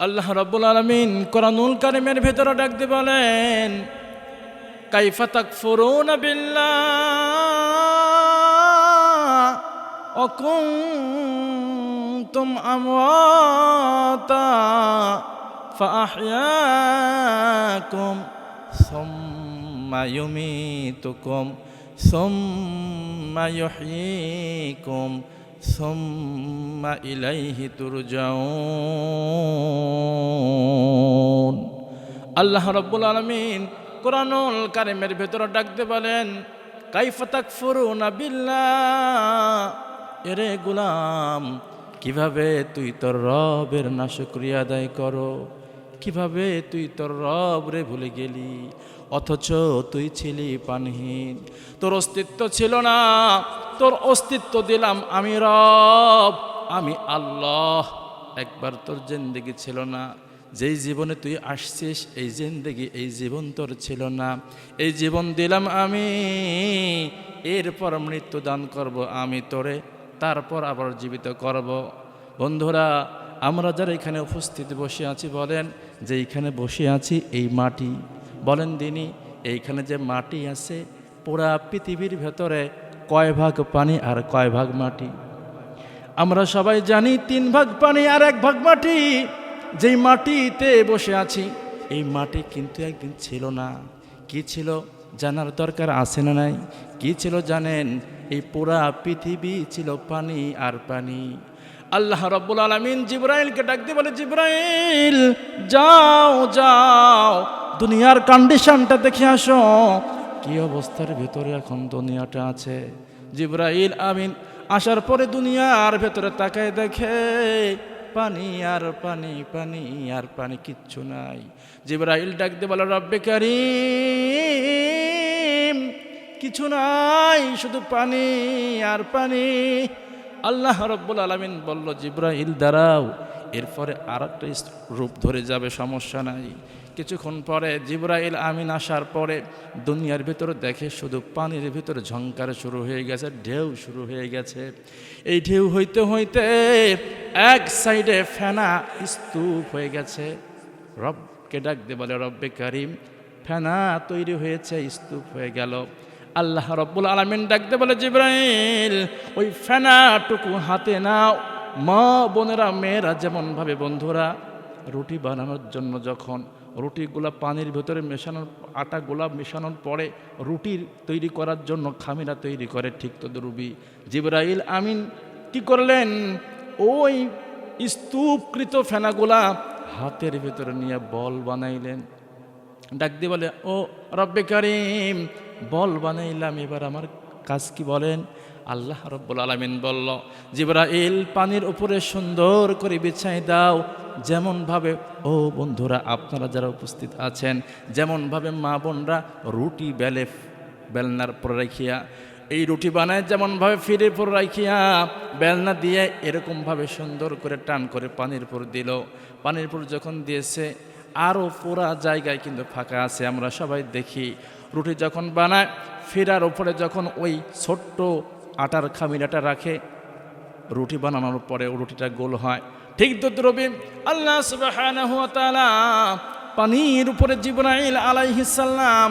আল্লাহ রব্বুল আলমিন করানুল কারিমের ভেতরে ডাকতে বলেন, কাইফা তাক ফোরুন অকুম আমওয়াতা ফাহয়াকুম সুম্মা ثم إليه ترجعون আল্লাহ রব্বুল আলমিন কোরআনুল কারিমের ভেতরে ডাকতে বলেন কাইফা তাকফুরুনা বিল্লাহ এরে গুলাম কিভাবে তুই তোর রবের নাশক্রিয়া আদায় করো কীভাবে তুই তোর রব রে ভুলে গেলি? অথচ তুই ছিলি পানহীন। তোর অস্তিত্ব ছিল না। তোর অস্তিত্ব দিলাম আমি রব, আমি আল্লাহ। একবার তোর জিন্দেগি ছিল না। যেই জীবনে তুই আসছিস, এই জিন্দেগি, এই জীবন তোর ছিল না। এই জীবন দিলাম আমি, এরপর মৃত্যু দান করব আমি তোরে, তারপর আবার জীবিত করব। বন্ধুরা, আমরা যারা এখানে উপস্থিত বসে আছি, বলেন যে এইখানে বসে আছি, এই মাটি। বলেন দিনই এইখানে যে মাটি আছে, পুরা পৃথিবীর ভেতরে কয় ভাগ পানি আর কয় ভাগ মাটি? আমরা সবাই জানি তিন ভাগ পানি আর এক ভাগ মাটি। যেই মাটিতে বসে আছি, এই মাটি কিন্তু একদিন ছিল না। কি ছিল জানার দরকার আছে না নাই? কি ছিল জানেন? এই পুরা পৃথিবী ছিল পানি আর পানি। আল্লাহ রব্বুল আলমিন জিব্রাইলকে ডাক দিয়ে বলে, জিব্রাইল, যাও যাও, দুনিয়ার কন্ডিশনটা দেখে আসো। কি অবস্থার ভেতরে এখন দুনিয়াটা আছে? জিব্রাইল, আমিন। আসার পরে দুনিয়ার ভেতরে তাকায় দেখে, পানি আর পানি পানি আর পানি কিচ্ছু নাই। জিব্রাইল ডাক দিয়ে বলে, রব্বে কারিম, কিছু নাই, শুধু পানি আর পানি আল্লাহ রব্বুল আলমিন বলল জিব্রাহিল দাঁড়াও। এরপরে আর একটা রূপ ধরে যাবে, সমস্যা নাই। কিছুক্ষণ পরে জিব্রাইল, আমিন আসার পরে দুনিয়ার ভিতরে দেখে শুধু পানির ভিতরে ঝঙ্কার শুরু হয়ে গেছে, ঢেউ শুরু হয়ে গেছে। এই ঢেউ হইতে হইতে এক সাইডে ফেনা স্তূপ হয়ে গেছে। রবকে ডাক দিয়ে বলে, রব্বে করিম, ফেনা তৈরি হয়েছে, স্তূপ হয়ে গেল। আল্লাহ রব্বুল আলমিন ডাকতে বলে, জিব্রাইল, ওই ফেনাটুকু হাতে নাও। মা বোনেরা, মেয়েরা যেমনভাবে, বন্ধুরা, রুটি বানানোর জন্য যখন রুটিগুলা পানির ভেতরে মেশানোর আটা আটাগুলা মেশানোর পরে রুটির তৈরি করার জন্য খামিরা তৈরি করে, ঠিক তো রুবি জিব্রাইল, আমিন। কি করলেন? ওই স্তূপকৃত ফেনাগুলা হাতের ভেতরে নিয়ে বল বানাইলেন। ডাক দিয়ে বলে, ও রব্বে করিম বল বানাইলাম। এবার আমার কাজ কি বলেন? আল্লাহ রব্বুল আলমিন বলল, জিব্রাইল পানির উপরে সুন্দর করে বিছাই দাও। যেমনভাবে, ও বন্ধুরা, আপনারা যারা উপস্থিত আছেন, যেমনভাবে মা বোনরা রুটি বেলে, বেলনার পরে রাখিয়া, এই রুটি বানায়, যেমনভাবে ফিরে পর রাখিয়া, বেলনা দিয়ে এরকমভাবে সুন্দর করে টান করে পানির পর দিল। পানির পর যখন দিয়েছে আরও পুরা জায়গায় কিন্তু ফাঁকা আছে। আমরা সবাই দেখি রুটি যখন বানায়, ফেরার ওপরে যখন ওই ছোট্ট আটার খামিরাটা রাখে, রুটি বানানোর পরে রুটিটা গোল হয়। ঠিক তো দ্রবী আল্লাহ সুবাহ পানির উপরে জিব্রাইল আলাইহিসাল্লাম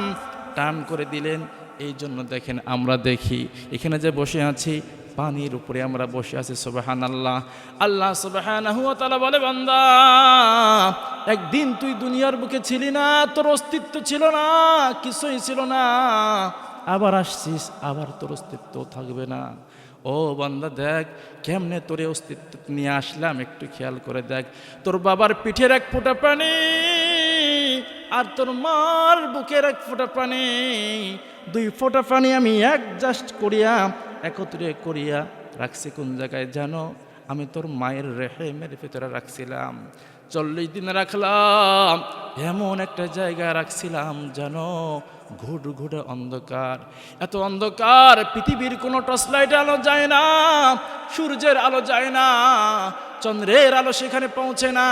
টান করে দিলেন এই জন্য দেখেন আমরা দেখি। এখানে যে বসে আছি পানির উপরে আমরা বসে আছি সুবাহান আল্লাহ আল্লাহ সুবাহানাহু ওয়া তাআলা বলে, বান্দা, একদিন তুই দুনিয়ার বুকে ছিলি না, তোর অস্তিত্ব ছিল না, কিছুই ছিল না। আবার আসছিস, আবার তোর অস্তিত্ব থাকবে না। ও বান্দা, দেখ, কেমনে তোর অস্তিত্ব নিয়ে আসলাম, একটু খেয়াল করে দেখ। তোর বাবার পিঠের এক ফোঁটা পানি, আর তোর মার বুকের এক ফোঁটা পানি। দুই ফোঁটা পানি আমি অ্যাডজাস্ট করিয়া একত্রে করিয়া রাখছি কোন জায়গায়? জানো আমি তোর মায়ের রেহে মেরে ভেতরে রাখছিলাম। চল্লিশ দিন রাখলাম, এমন একটা জায়গায় রাখছিলাম জানো ঘুট ঘুটে অন্ধকার। এত অন্ধকার, পৃথিবীর কোনো টর্চ লাইট আলো যায় না, সূর্যের আলো যায় না, চন্দ্রের আলো সেখানে পৌঁছে না।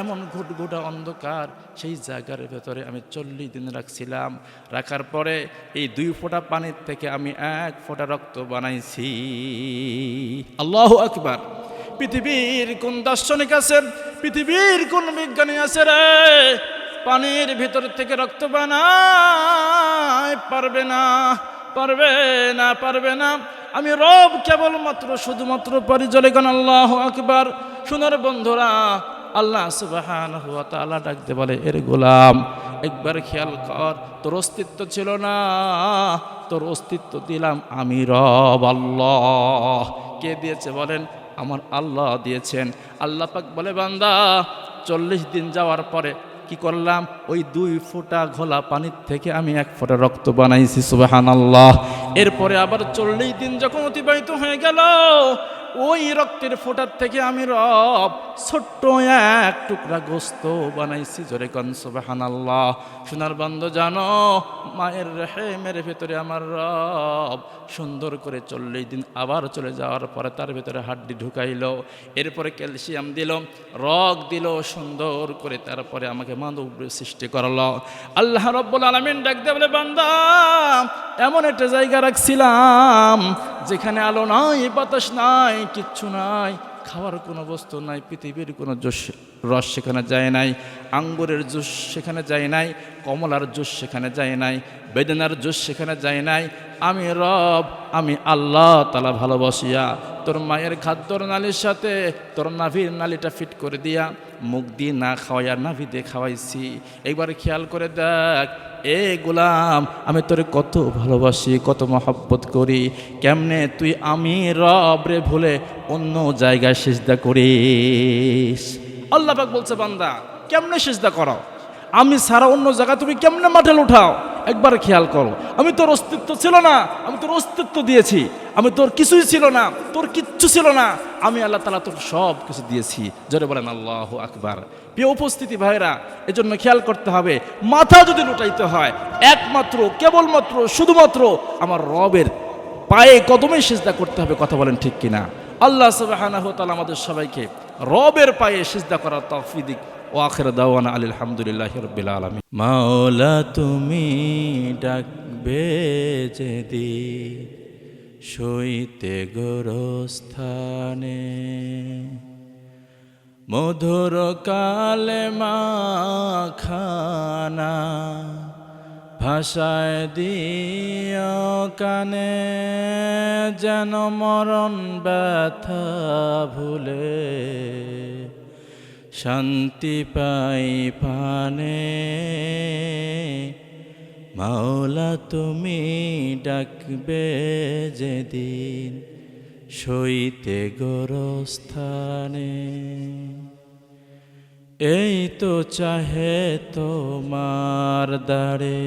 এমন ঘুটঘুটা অন্ধকার, সেই জায়গার ভেতরে আমি চল্লিশ দিন রাখছিলাম। রাখার পরে এই দুই ফোঁটা পানির থেকে আমি এক ফোঁটা রক্ত বানাইছি। আল্লাহ আকবার। পৃথিবীর কোন দার্শনিক আছেন? পৃথিবীর কোন বিজ্ঞানী আছে রে? পানির ভিতর থেকে রক্ত বানায়, পারবে না পারবে না পারবে না। আমি রব কেবলমাত্র, শুধুমাত্র পারি জলে গান আল্লাহ আকবার। সোনার বন্ধুরা, আল্লাহ সুবাহান হুয়া তালা ডাকতে বলে, এর গোলাম, একবার খেয়াল কর, তোর অস্তিত্ব ছিল না, তোর অস্তিত্ব দিলাম আমি রব, আল্লাহ। কে দিয়েছে বলেন? আমার আল্লাহ দিয়েছেন। আল্লাহ পাক বলে, বান্দা, চল্লিশ দিন যাওয়ার পরে কি করলাম? ওই দুই ফোঁটা ঘোলা পানির থেকে আমি এক ফোঁটা রক্ত বানাইছি সুবাহান আল্লাহ এরপরে আবার চল্লিশ দিন যখন অতিবাহিত হয়ে গেল ওই রক্তের ফোঁটার থেকে আমি রব ছোট্ট এক টুকরা গোস্ত বানাইছি। জোরে কন সুবাহান আল্লাহ সোনার বন্ধ জানো, মায়ের রেহেমের ভেতরে আমার রব সুন্দর করে চল্লিশ দিন আবার চলে যাওয়ার পরে তার ভেতরে হাড্ডি ঢুকাইলো, এরপরে ক্যালসিয়াম দিল, রগ দিল, সুন্দর করে তারপরে আমাকে মানব সৃষ্টি করল। আল্লাহ রব্বুল আলমিন ডাক দিয়ে বলে, বান্দা, এমন একটা জায়গা রাখছিলাম যেখানে আলো নাই, বাতাস নাই, কিচ্ছু নাই, খাওয়ার কোনো বস্তু নাই, পৃথিবীর কোনো জোশ রস সেখানে যায় নাই, আঙ্গুরের জুস সেখানে যায় নাই, কমলার জুস সেখানে যায় নাই, বেদনার জুস সেখানে যায় নাই, আমি রব, আমি আল্লাহ তালা ভালোবাসিয়া, তোর মায়ের খাদ্যর নালির সাথে, তোর নাভির নালিটা ফিট করে দিয়া মুখ দিয়ে না খাওয়াইয়া নাভি দিয়ে খাওয়াইছি। একবার খেয়াল করে দেখ, এ গোলাম, আমি তোরে কত ভালোবাসি, কত মহব্বত করি। কেমনে তুই আমি রব রে ভুলে অন্য জায়গায় সেজদা করিস? আল্লাহ পাক বলছে, বান্দা, কেমনে সেজদা করো? আমি সারা অন্য জায়গা তুমি কেমনে মাঠে উঠাও একবার খেয়াল করো। আমি তোর অস্তিত্ব ছিল না, আমি তোর অস্তিত্ব দিয়েছি। আমি তোর কিছুই ছিল না, তোর কিচ্ছু ছিল না। আমি আল্লাহ তালা তোর সব কিছু দিয়েছি। জোরে বলেন, আল্লাহ আকবার। প্রিয় উপস্থিতি ভাইরা এজন্য খেয়াল করতে হবে, মাথা যদি লুটাইতে হয়, একমাত্র, কেবলমাত্র, শুধুমাত্র আমার রবের পায়ে কদমে সেজদা করতে হবে, কথা বলেন ঠিক কিনা। আল্লাহ সুবহানাহু তাআলা আমাদের সবাইকে রবের পায়ে সিজদা করার তফিদিক ও আখির দাওয়ানা আলহামদুলিল্লাহি রাব্বিল আলামিন। মাওলা, তুমি ডাকবে যেদি সইতে গোরস্থানে। মধুর কালে মাখানা ভাষায় দিও কানে, যেন মরণ ব্যথা ভুলে শান্তি পাই পানে। মাওলা, তুমি ডাকবে যেদিন সইতে গোরস্থানে। এই তো চাহে তোমার দাঁড়ে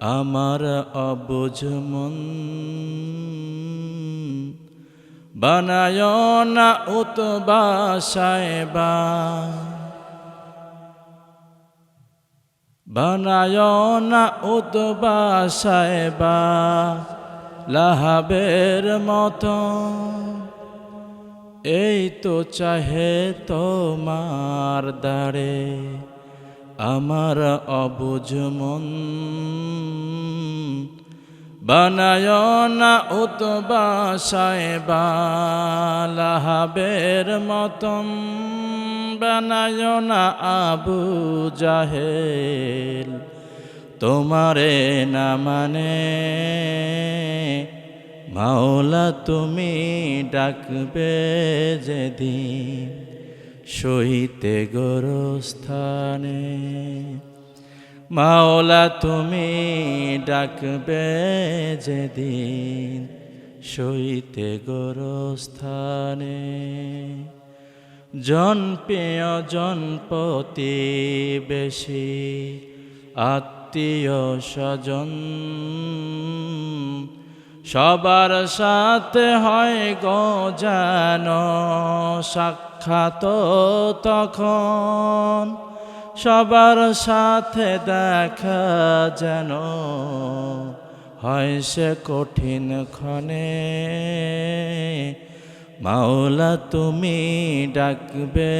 আমার অবুঝ মন। বানায় না উত বা বানায় না উত বাসায় বা লাহাবের মতো। এই তো চাহে তোমার দাঁড়ে, আমার অবুঝ মন। বানায় না উত বাসায় বালাহাবের মতন বানায় না আবু জাহেল। তোমারে না মানে মাওলা তুমি ডাকবে যেদিন সইতে গোরস্থানে। মাওলা তুমি ডাকবে যেদিন সইতে গোরস্থানে। জনপ্রিয় জনপতি বেশি, আত্মীয় স্বজন। সবার সাথে হয় গো যেন সাক্ষাৎ তখন, সবার সাথে দেখা যেন হয় সে কঠিন ক্ষণে। মাওলা, তুমি ডাকবে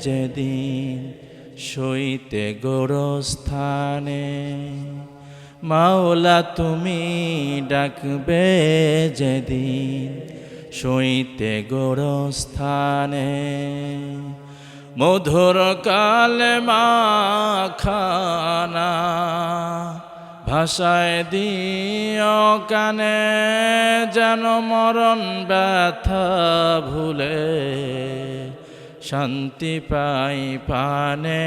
যেদিন সইতে গোরস্থানে। মাওলা, তুমি ডাকবে যেদিন সইতে গোরস্থানে। মধুর কালে খানা ভাষায় দিও কানে, যেন মরণ ব্যথা ভুলে শান্তি পাই পানে।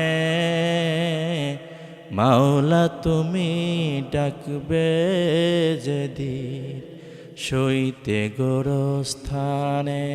মাওলা, তুমি ডাকবে যেদিন সইতে গোরস্থানে।